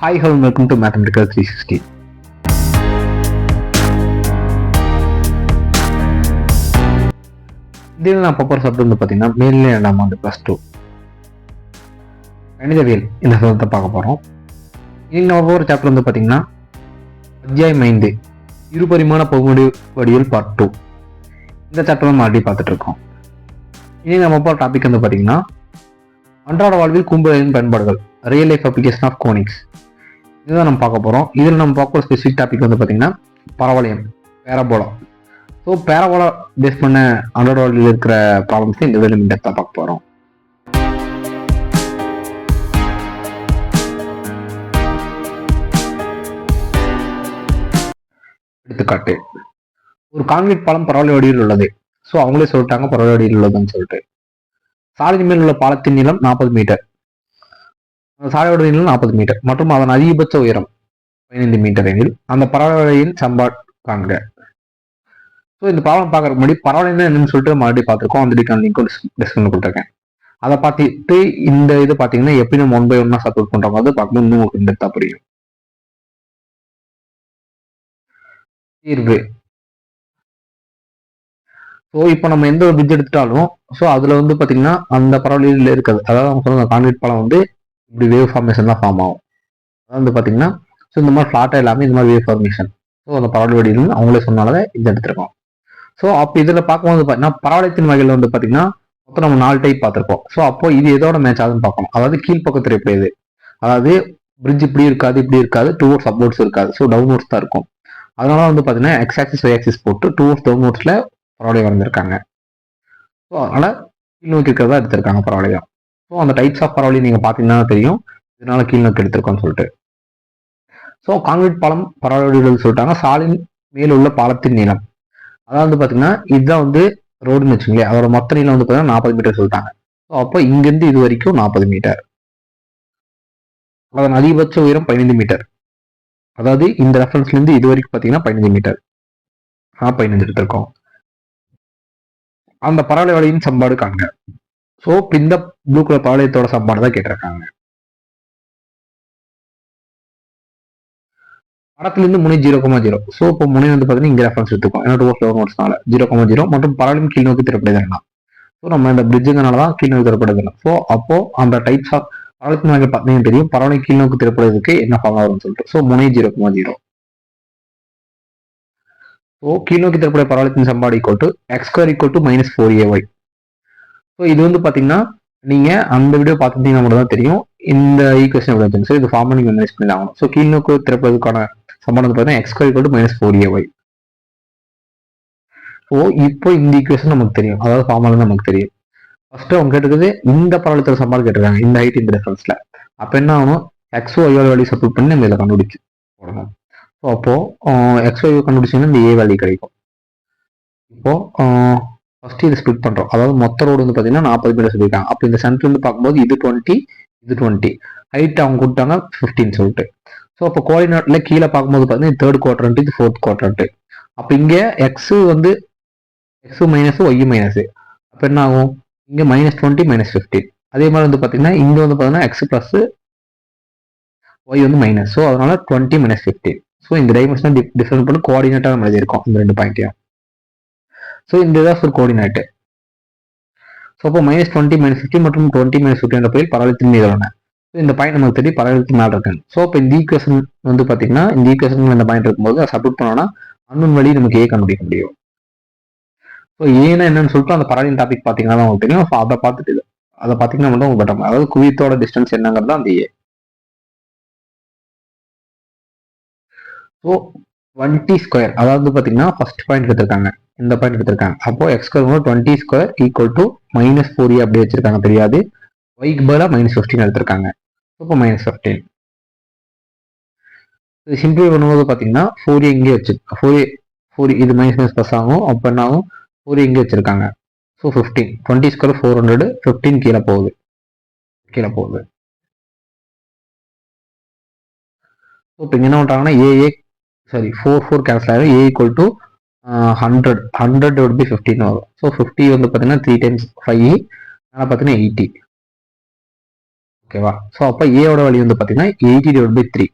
Hi hello welcome to mathematical three sixty இதில் நான் போகிற சப்ஜெக்ட் வந்து பார்த்தீங்கன்னா மேல்நிலை இரண்டாம் வந்து ப்ளஸ் டூ கணிதவியல் இந்த சப்ஜெக்டை பார்க்க போகிறோம் இன்னைக்கு நம்ம போகிற சாப்டர் வந்து பார்த்தீங்கன்னா அத்தியாயம் ஐந்து இருபரிமாண பகுமடி வடிவில் பார்ட் டூ இந்த சாப்டர் நம்ம ஆல்ரெடி பார்த்துட்டு இருக்கோம். இனி நம்ம போகிற டாபிக் வந்து பார்த்தீங்கன்னா அன்றாட வாழ்வில் கும்பலின் பயன்பாடுகள் real life application of conics இதுதான் நம்ம பார்க்க போகிறோம் இதில் நம்ம பார்க்குற ஸ்பெசிஃபிக் டாபிக் வந்து பார்த்தீங்கன்னா பரவலயம் பேரபோலா ஸோ பேரபோலா பேஸ் பண்ண அன்றாட வாழ்வில் இருக்கிற ப்ராப்ளம்ஸ் இந்த வேலை டெப்த்தாக பார்க்க போகிறோம் எடுத்துக்காட்டு ஒரு கான்கிரீட் பாலம் பரவல் வடிவில் உள்ளது. ஸோ அவங்களே சொல்லிட்டாங்க பரவல் வடிவில் உள்ளதுன்னு சொல்லிட்டு. சாலையின் மேல் உள்ள பாலத்தின் நீளம் நாற்பது மீட்டர் சாலையோட நீளம் நாற்பது மீட்டர் மற்றும் அதன் அதிகபட்ச உயரம் பதினைந்து மீட்டர் எனில் அந்த பரவலையின் சம்பாட் காண்க. ஸோ இந்த ப்ராப்ளம் பார்க்கறதுக்கு முன்னாடி பரவலைன்னா என்னன்னு சொல்லிட்டு மறுபடியும் பார்த்துருக்கோம். அந்த லிங்க் லிங்க்கும் டிஸ்கிரிப்ஷன் கொடுத்துருக்கேன். அதை பார்த்துட்டு இந்த இது பார்த்தீங்கன்னா எப்படி நம்ம ஒன் பை ஒன்னா சப்போர்ட் பண்ற மாதிரி பார்க்கும்போது இன்னும் உங்களுக்கு இந்த புரியும். தீர்வு. ஸோ இப்போ நம்ம எந்த ஒரு பிரிட்ஜ் எடுத்துட்டாலும் ஸோ அதில் வந்து பார்த்தீங்கன்னா அந்த பரவலில் இருக்காது அதாவது அவங்க சொன்ன கான்கிரீட் பாலம் வந்து இப்படி வேவ் ஃபார்மேஷன் தான் ஃபார்ம் ஆகும். அதாவது வந்து பார்த்தீங்கன்னா ஸோ இந்த மாதிரி ஃப்ளாட்டாக எல்லாமே இந்த மாதிரி வேவ் ஃபார்மேஷன் ஸோ அந்த பரவல் வடிவில் அவங்களே சொன்னால இது எடுத்திருக்கோம். ஸோ அப்போ இதில் பார்க்கும்போது பார்த்தீங்கன்னா பரவலத்தின் வகையில் வந்து பார்த்தீங்கன்னா மொத்தம் நம்ம நாலு டைப் பார்த்துருப்போம். ஸோ அப்போ இது எதோட மேட்ச் ஆகுதுன்னு பார்க்கணும். அதாவது கீழ்ப்பக்கத்தில் எப்படி இது? அதாவது பிரிட்ஜ் இப்படி இருக்காது இப்படி இருக்காது டூ ஓர்ஸ் அப்வோர்ட்ஸ் இருக்காது. ஸோ டவுன்வோர்ட்ஸ் தான் இருக்கும். அதனால வந்து பார்த்தீங்கன்னா எக்ஸ் ஆக்சிஸ் ஒய் ஆக்சிஸ் போட்டு டூ ஓர்ஸ் டவுன்வோர்ட்ஸில் பரவலையம் வரைஞ்சிருக்காங்க. ஸோ அதனால் கீழ் நோக்கி இருக்கிறதா எடுத்திருக்காங்க பரவலையம். ஸோ அந்த டைப்ஸ் ஆஃப் பரவலி நீங்கள் பார்த்தீங்கன்னா தெரியும். இதனால கீழ் நோக்கி எடுத்திருக்கோம்னு சொல்லிட்டு. ஸோ காங்கிரீட் பாலம் பரவலிகள் சொல்லிட்டாங்க. சாலின் மேலுள்ள பாலத்தின் நீளம். அதாவது வந்து பார்த்தீங்கன்னா இதுதான் வந்து ரோடுன்னு வச்சுங்களேன் அதோட மொத்த நீளம் வந்து பார்த்தீங்கன்னா நாற்பது மீட்டர் சொல்லிட்டாங்க. ஸோ அப்போ இங்கேருந்து இது வரைக்கும் நாற்பது மீட்டர். அதன் அதிகபட்ச உயரம் பதினைந்து மீட்டர். அதாவது இந்த ரெஃபரன்ஸ்ல இருந்து இது வரைக்கும் பார்த்தீங்கன்னா பதினஞ்சு மீட்டர். ஆ பதினஞ்சு எடுத்திருக்கோம் அந்த பரவலை வழியின் சம்பாடு காண்க. ஸோ இந்த ப்ளூ கலர் பாளையத்தோட சாப்பாடு தான் கேட்டிருக்காங்க. படத்துலேருந்து முனை ஜீரோ கோமா ஜீரோ ஸோ இப்போ முனை வந்து பார்த்தீங்கன்னா இங்கே ரெஃபரன்ஸ் எடுத்துக்கோம். ஏன்னா டூ ஃபோர் நோட்ஸ்னால ஜீரோ கோமா ஜீரோ மற்றும் பரவலும் கீழ் நோக்கி திறப்படுது ஸோ நம்ம இந்த பிரிட்ஜுங்கனால தான் கீழ் நோக்கி திறப்படுது ஸோ அப்போ அந்த டைப்ஸ் ஆஃப் பரவலுக்கு வகை பார்த்தீங்கன்னா தெரியும். பரவலை கீழ் நோக்கி திறப்படுறதுக்கு என்ன ஃபார்ம் வரும்னு சொல்லிட்டு. ஸோ முனை ஜீரோ கோமா ஜீரோ ஸோ கீழ்நோக்கி திறப்படைய பரவலத்தின் somebody equal to X square equal to minus four A Y so இது வந்து பார்த்தீங்கன்னா நீங்கள் அந்த வீடியோ பார்த்துட்டீங்கன்னா மட்டும் தான் தெரியும். இந்த ஈக்குவேஷன் எவ்வளோ சார் ஸோ இது ஃபார்ம் நீங்கள் மெனேஜ் பண்ணி ஆகணும். ஸோ கீழ்நோக்கு திறப்பதுக்கான சம்பளம் பார்த்தீங்கன்னா X square to minus four A Y so இப்போ இந்த ஈக்குவேஷன் நமக்கு தெரியும். அதாவது ஃபார்முலா நமக்கு தெரியும். ஃபர்ஸ்ட் அவங்க கேட்டுக்கிறது இந்த பரவலத்தோட சம்பாடு கேட்டிருக்காங்க. இந்த ஹைட் இந்த டிஃபரன்ஸ்ல அப்போ என்ன ஆகும் எக்ஸ் ஒய்யோட வேல்யூ சப்போர்ட் பண்ணி நம்ம இதில் கண்டுபிடிச்சு போடணும். ஸோ அப்போ எக்ஸ் ஒய் கண்டுபிடிச்சிங்கன்னா இந்த ஏ வேல்யூ கிடைக்கும். இப்போ ஃபஸ்ட்டு இது ஸ்பிட் பண்ணுறோம் அதாவது மொத்த ரோடு வந்து பார்த்தீங்கன்னா நாற்பது மீட்டர் சொல்லியிருக்காங்க. அப்போ இந்த சென்டர்லேருந்து பார்க்கும்போது இது டுவெண்ட்டி இது டுவெண்ட்டி ஹைட் அவங்க கொடுத்தாங்க ஃபிஃப்டின் சொல்லிட்டு. ஸோ அப்போ கோஆர்டினேட்டில் கீழே பார்க்கும்போது பார்த்தீங்கன்னா தேர்ட் குவாட்ரண்ட் இது ஃபோர்த் குவாட்ரண்ட் அப்போ இங்கே எக்ஸு வந்து எக்ஸு மைனஸ் ஒய் மைனஸு அப்போ என்ன ஆகும்? இங்கே மைனஸ் டுவெண்ட்டி மைனஸ் ஃபிஃப்டீன் அதே மாதிரி வந்து பார்த்தீங்கன்னா இங்கே வந்து பார்த்தீங்கன்னா எக்ஸ் ப்ளஸ் ஒய் வந்து மைனஸ் ஸோ அதனால டுவெண்ட்டி மைனஸ் ஃபிஃப்டீன் ஸோ இந்த டைமென்ஷன் டிஃபரெண்ட் பண்ணி கோஆர்டினேட்டாக நம்ம எழுதியிருக்கோம். இந்த ரெண்டு பாயிண்ட்டையும் ஸோ இந்த இதான் ஒரு கோஆர்டினேட்டு ஸோ அப்போ மைனஸ் டுவெண்ட்டி மைனஸ் ஃபிஃப்டி மற்றும் டுவெண்ட்டி மைனஸ் ஃபிஃப்டி என்ற பயில் பரவலத்தின் மீது உள்ளன ஸோ இந்த பாயிண்ட் நமக்கு தெரியும் பரவலத்தின் மேலே இருக்கு ஸோ இப்போ இந்த ஈக்குவேஷன் வந்து பார்த்தீங்கன்னா இந்த ஈக்குவேஷன் இந்த பாயிண்ட் இருக்கும்போது அதை சப்போர்ட் பண்ணோம்னா அன்னன் வழி நமக்கு ஏ கண்டுபிடிக்க முடியும். ஸோ ஏன்னா என்னன்னு சொல்லிட்டு அந்த பரவலின் டாபிக் பார்த்தீங்கன்னா தான் உங்களுக்கு தெரியும். ஸோ அதை பார்த்துட்டு அதை பார்த்தீங்கன்னா மட்டும் உங்களுக்கு பெட்டர் அதாவது குவியத்தோட டிஸ்டன்ஸ் என்னங்கிறது அந்த ஏ ஸோ டுவெண்ட்டி ஸ்கொயர் அதாவது பார்த்தீங்கன்னா ஃபர்ஸ்ட் பாயிண்ட் எடுத்திருக்காங்க இந்த பாயிண்ட் எடுத்திருக்காங்க. அப்போ X square twenty square equal to minus four A அப்படி வச்சிருக்காங்க. தெரியாது. ஒய்க்கு பதிலாக மைனஸ் ஃபிஃப்டின் எடுத்திருக்காங்க. இப்போ மைனஸ் ஃபிஃப்டீன் இது சிம்பிள் பண்ணும்போது பார்த்தீங்கன்னா ஃபோர் ஏ e இங்கே வச்சு ஃபோர் ஏ ஃபோர் இது மைனஸ் மைனஸ் ப்ளஸ் ஆகும். அப்போ என்ன ஆகும்? ஃபோர் e இங்கே வச்சிருக்காங்க. So fifteen twenty square four hundred fifteen கீழே போகுது. கீழே போகுது. ஸோ இப்போ இங்கே என்ன பண்ணுறாங்கன்னா AA sorry four four cancel ஆகும் A equal to hundred hundred divide by fifteen வரும் ஸோ ஃபிஃப்டி வந்து பார்த்தீங்கன்னா த்ரீ டைம்ஸ் ஃபைவ் ஆனால் பார்த்தீங்கன்னா எயிட்டி ஓகேவா ஸோ அப்போ ஏவோட வழி வந்து பார்த்தீங்கன்னா eighty divide by three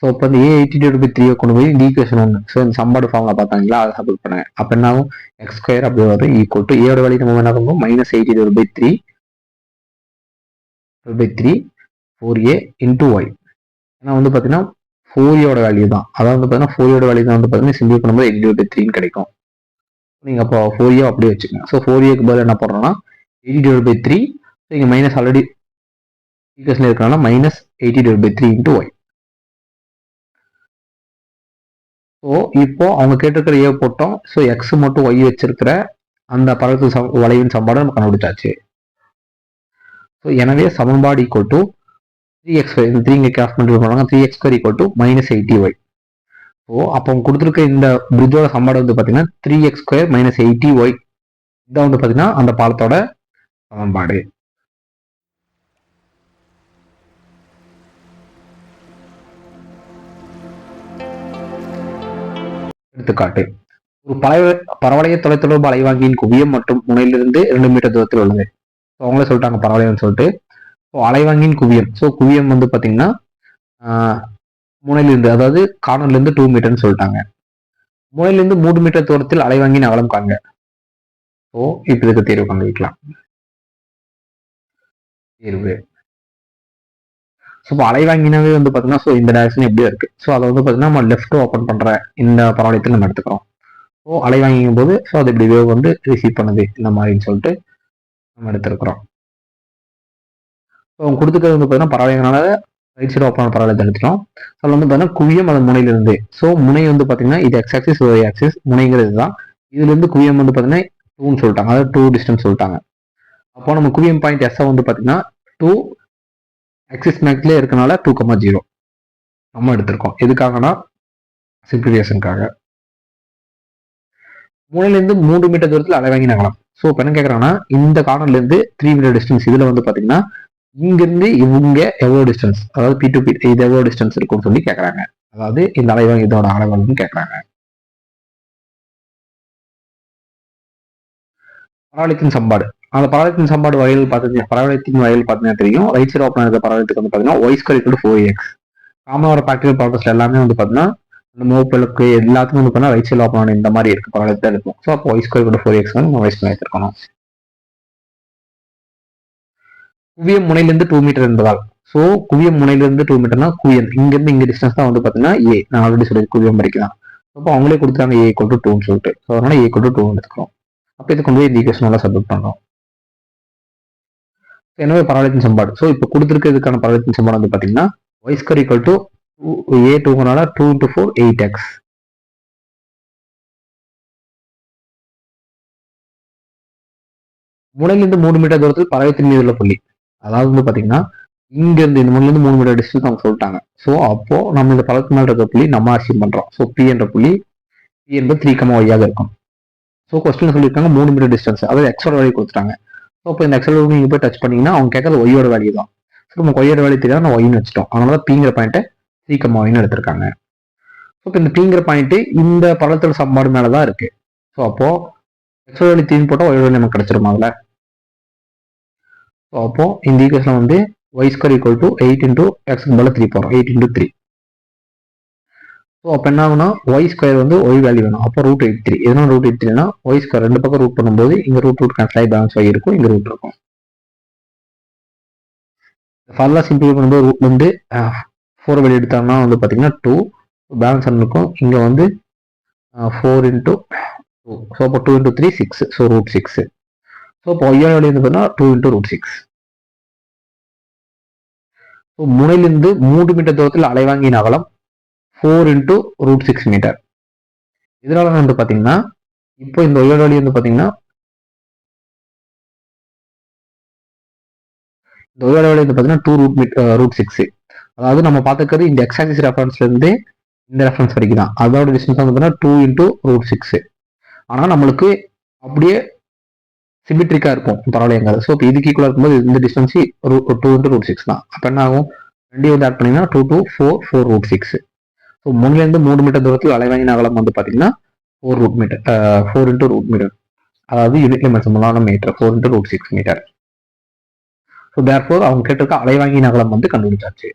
so இப்போ வந்து ஏ எயிட்டி டிவைட் பை த்ரீயை கொண்டு போய் இந்த ஈக்குவேஷன் ஒன்று ஸோ இந்த சம்பாடு ஃபார்ம்ல பார்த்தாங்களா? அதை சப்போர்ட் பண்ணுங்க அப்போ என்ன ஆகும்? எக்ஸ் ஸ்கொயர் அப்படி வரும் ஈக்குவல் டு ஏயோட வழி நம்ம என்ன பண்ணுவோம்? Minus eighty divide by three by three four A into Y ஏன்னா வந்து பார்த்தீங்கன்னா ஃபோரியோட வேல்யூ தான். அதாவது வந்து பார்த்தீங்கன்னா ஃபோரியோட வேல்யூ தான் வந்து பார்த்தீங்கன்னா சிம்பிள் பண்ணும்போது எயிட் டிவைட் த்ரீன்னு கிடைக்கும். நீங்கள் அப்போ ஃபோர் அப்படியே வச்சுக்கோங்க. ஸோ ஃபோர் பதில் என்ன பண்ணுறோம்னா eighty divide by three so இங்கே மைனஸ் ஆல்ரெடி ஈக்குவேஷன் இருக்கிறனால minus eighty divide by three into Y so இப்போ அவங்க கேட்டிருக்கிற ஏ போட்டோம். ஸோ எக்ஸ் மட்டும் ஒய் வச்சிருக்கிற அந்த பரவத்து சம் வளைவின் சமன்பாடு நம்ம கண்டுபிடிச்சாச்சு. ஸோ எனவே சமன்பாடு ஈக்குவல் டு த்ரீ எக்ஸ் இந்த த்ரீ இங்கே கிராஸ் பண்ணிட்டு போனாங்க three X square equal to minus eighty Y so அப்போ அவங்க கொடுத்துருக்க இந்த பிரிட்ஜோட சம்பாடு வந்து பார்த்தீங்கன்னா three X square minus eighty Y இதான் வந்து பார்த்தீங்கன்னா அந்த பாலத்தோட சமன்பாடு. எடுத்துக்காட்டு. ஒரு பழைய பரவளைய தொலைத்தொடர்பு அலைவாங்கியின் குவியம் மற்றும் முனையிலிருந்து இரண்டு மீட்டர் தூரத்தில் உள்ளது. ஸோ அவங்களே சொல்லிட்டாங்க பரவளையம்னு சொல்லிட்டு. ஸோ அலைவாங்கியின் குவியம். ஸோ குவியம் வந்து பார்த்தீங்கன்னா முனையிலிருந்து அதாவது கார்னர்லேருந்து டூ மீட்டர்னு சொல்லிட்டாங்க. முனையிலிருந்து மூணு மீட்டர் தூரத்தில் அலைவாங்கின் அகலம் காண்க. ஸோ இப்போ இதுக்கு தீர்வு கண்டுபிடிக்கலாம். தீர்வு. ஸோ இப்போ அலைவாங்கினாவே வந்து பார்த்தீங்கன்னா ஸோ இந்த டைரக்ஷன் எப்படியோ இருக்கு. ஸோ அதை வந்து பார்த்தீங்கன்னா நம்ம லெஃப்ட் ஓப்பன் பண்ணுற இந்த பரவளையத்தில் நம்ம எடுத்துக்கிறோம். ஸோ அலைவாங்கியும் போது ஸோ அது இப்படி வேவ் வந்து ரிசீவ் பண்ணுது இந்த மாதிரின்னு சொல்லிட்டு நம்ம எடுத்துருக்குறோம். ஸோ அவங்க கொடுத்துக்கிறது வந்து பார்த்தீங்கன்னா பரவளையங்கனால ரைட் சைடு ஓப்பன் பரவாயில்ல எடுத்துட்டோம் ஸோ அதில் வந்து பார்த்தீங்கன்னா குவியம் அந்த முனையிலிருந்து. ஸோ முனை வந்து பார்த்தீங்கன்னா இது எக்ஸ் ஆக்சிஸ் ஒய் ஆக்சிஸ் முனைங்கிறது தான். இதுலேருந்து குவியம் வந்து பார்த்தீங்கன்னா டூன்னு சொல்லிட்டாங்க. அதாவது டூ டிஸ்டன்ஸ் சொல்லிட்டாங்க. அப்போ நம்ம குவியம் பாயிண்ட் எஸ்ஸை வந்து பார்த்தீங்கன்னா டூ ஆக்சிஸ் மேக்ஸ்ல இருக்கனால டூ கமா ஜீரோ நம்ம எடுத்திருக்கோம். எதுக்காகனா சிம்பிளிஃபிகேஷனுக்காக மூணுலேருந்து மூன்று மீட்டர் தூரத்தில் அலைவாங்கி நகலாம் ஸோ இப்போ என்ன கேட்குறாங்கன்னா இந்த கார்னர்லேருந்து த்ரீ மீட்டர் டிஸ்டன்ஸ் இதில் வந்து பார்த்தீங்கன்னா இங்கிருந்து இவங்க எவ்வளோ டிஸ்டன்ஸ் அதாவது பி டு பி இது எவ்வளோ டிஸ்டன்ஸ் இருக்கும்னு சொல்லி கேட்குறாங்க அதாவது இந்த அலைவன் இதோட அலைவல்னு கேட்குறாங்க பரவளையத்தின் சம்பாடு. அந்த பரவளையத்தின் சம்பாடு வகையில் பார்த்தீங்கன்னா பரவளையத்தின் வகையில் பார்த்தீங்கன்னா தெரியும். ரைட் சைடு ஓப்பன் இருக்க பரவளையத்துக்கு வந்து பார்த்தீங்கன்னா Y square equal four X common வர ப்ராக்டிகல் பர்பஸ்ல எல்லாமே வந்து பார்த்தீங்கன்னா இந்த மோப்பிளுக்கு எல்லாத்துக்கும் வந்து பார்த்தீங்கன்னா ரைட் சைடு ஓப்பன் இந்த மாதிரி இருக்கு. பரவளையத்தை இருக்கும். ஸோ அப்போ ஒய் ஸ்கொயர் கூட ஃபோர் எக்ஸ் வந்து நம்ம வைஸ் பண்ணி வச்சிருக்கணும். குவியம் முனையிலிருந்து டூ மீட்டர் என்பதால் ஸோ குவியம் முனையிலிருந்து டூ மீட்டர்னா குவியம். இங்கேருந்து இங்கே டிஸ்டன்ஸ் தான் வந்து பார்த்தீங்கன்னா ஏ நான் ஆல்ரெடி சொல்லி குவியம் படிக்கலாம். அப்போ அவங்களே கொடுத்தாங்க ஏ கொண்டு டூன்னு சொல்லிட்டு. ஸோ அதனால ஏ கொண்டு டூ எடுத்துக்கிறோம். அப்போ இது கொண்டு போய் இந்த ஈக்குவேஷன் நல்லா சப்மிட் பண்ணுறோம் எனவே பரவளையத்தின் சம்பாடு ஸோ இப்போ கொடுத்துருக்கிறதுக்கான பரவளையத்தின் சம்பாடு வந்து பார்த்தீங்கன்னா Y square equal to A டூங்கனால two into four eight X முனையிலிருந்து மூணு மீட்டர் தூரத்தில் பறவைத்தின் மீது உள்ள புள்ளி. அதாவது வந்து பார்த்தீங்கன்னா இங்கேருந்து இந்த மூணுலேருந்து மூணு மீட்டர் டிஸ்டன்ஸ் அவங்க சொல்லிட்டாங்க. ஸோ அப்போது நம்ம இந்த பழத்து மேல இருக்க புள்ளி நம்ம அசீவ் பண்ணுறோம் ஸோ பி என்ற புள்ளி பி என்பது த்ரீ கமா ஒய்யாக இருக்கும். ஸோ கொஸ்டின் சொல்லியிருக்காங்க மூணு மீட்டர் டிஸ்டன்ஸ் அதாவது எக்ஸோட வேலையை கொடுத்துட்டாங்க. ஸோ இப்போ இந்த எக்ஸல் நீங்கள் போய் டச் பண்ணீங்கன்னா அவங்க கேட்கறது ஒய்யோட வேலையை தான். ஸோ நம்ம ஒய்யோட வேலையை தெரியாது நான் ஒய்னு வச்சிட்டோம். அதனால தான் பிங்கிற பாயிண்ட்டை த்ரீ கமா ஒய்னு எடுத்திருக்காங்க. ஸோ இப்போ இந்த பிங்கிற பாயிண்ட்டு இந்த பழத்தோட சம்பாடு மேலே தான் இருக்குது ஸோ அப்போது எக்ஸோட வேல்யூ தீன் போட்டால் ஒய்யோட நமக்கு கிடைச்சிருமா அதில்? ஸோ அப்போ இந்த ஈக்குவேஷன் வந்து Y square equal to eight into எக்ஸ்க்கு மேலே த்ரீ போகிறோம் எயிட் இன்டூ த்ரீ ஸோ அப்போ என்ன ஆகுனா ஒய் ஸ்கொயர் வந்து ஒய் வேல்யூ வேணும். அப்போ ரூட் எயிட் த்ரீ எதனா ரூட் எயிட் த்ரீனா ஒய் ஸ்கொயர் ரெண்டு பக்கம் ரூட் பண்ணும்போது இங்கே ரூட் ரூட் கேன்சல் ஆகி பேலன்ஸ் ஆகி இருக்கும். இங்கே ரூட் இருக்கும். ஃபர்லாக சிம்பிள் பண்ணும்போது ரூட் வந்து ஃபோர் வெளியே எடுத்தாங்கன்னா வந்து பார்த்தீங்கன்னா டூ பேலன்ஸ் இருக்கும் இங்கே வந்து ஃபோர் இன்ட்டு டூ ஸோ அப்போ two into three six so root six so இப்போ ஒய்யோட வேல்யூ வந்து பார்த்தீங்கன்னா two into root six so முனையிலிருந்து மூன்று மீட்டர் தூரத்தில் அலைவாங்கியின் அகலம் four into root six metre இதனால வந்து பார்த்தீங்கன்னா இப்போ இந்த ஒய்யோட வழி வந்து பார்த்தீங்கன்னா இந்த ஒய்யோட வழி வந்து பார்த்தீங்கன்னா two root meet root six அதாவது நம்ம பார்த்துக்கிறது இந்த எக்ஸாக்சிஸ் ரெஃபரன்ஸ்லேருந்து இந்த ரெஃபரன்ஸ் வரைக்கும் தான் அதோட டிஸ்டன்ஸ் வந்து பார்த்தீங்கன்னா டூ இன்ட்டு ரூட் சிக்ஸ் ஆனால் நம்மளுக்கு அப்படியே சிமிட்ரிக்காக இருக்கும். பரவாயில்லைங்க ஸோ இப்போ இதுக்கு ஈக்குவலாக இருக்கும்போது இந்த distance two into root six தான். அப்போ என்ன ஆகும்? ரெண்டையும் வந்து ஆட் பண்ணீங்கன்னா two two four four root six so மூணுலேருந்து மூணு மீட்டர் தூரத்தில் அலைவாயின் அகலம் வந்து பார்த்தீங்கன்னா four root metre four into root metre அதாவது யூனிட்லி மெசமலான metre four into root six metre so there four அவங்க கேட்டிருக்க அலைவாயின் அகலம் வந்து கண்டுபிடிச்சாச்சு.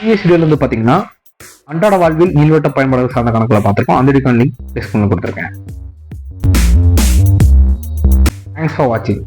பிஎஸ்டியில் வந்து பார்த்தீங்கன்னா அன்றாட வாழ்வில் நீள்வட்ட பயன்பாடுகள் சார்ந்த கணக்குல பார்த்துருக்கோம். அந்த வீடியோ லிங்க் டிஸ்கிரிப்ஷனில் கொடுத்துருக்கேன். தேங்க்ஸ் ஃபார் வாட்சிங்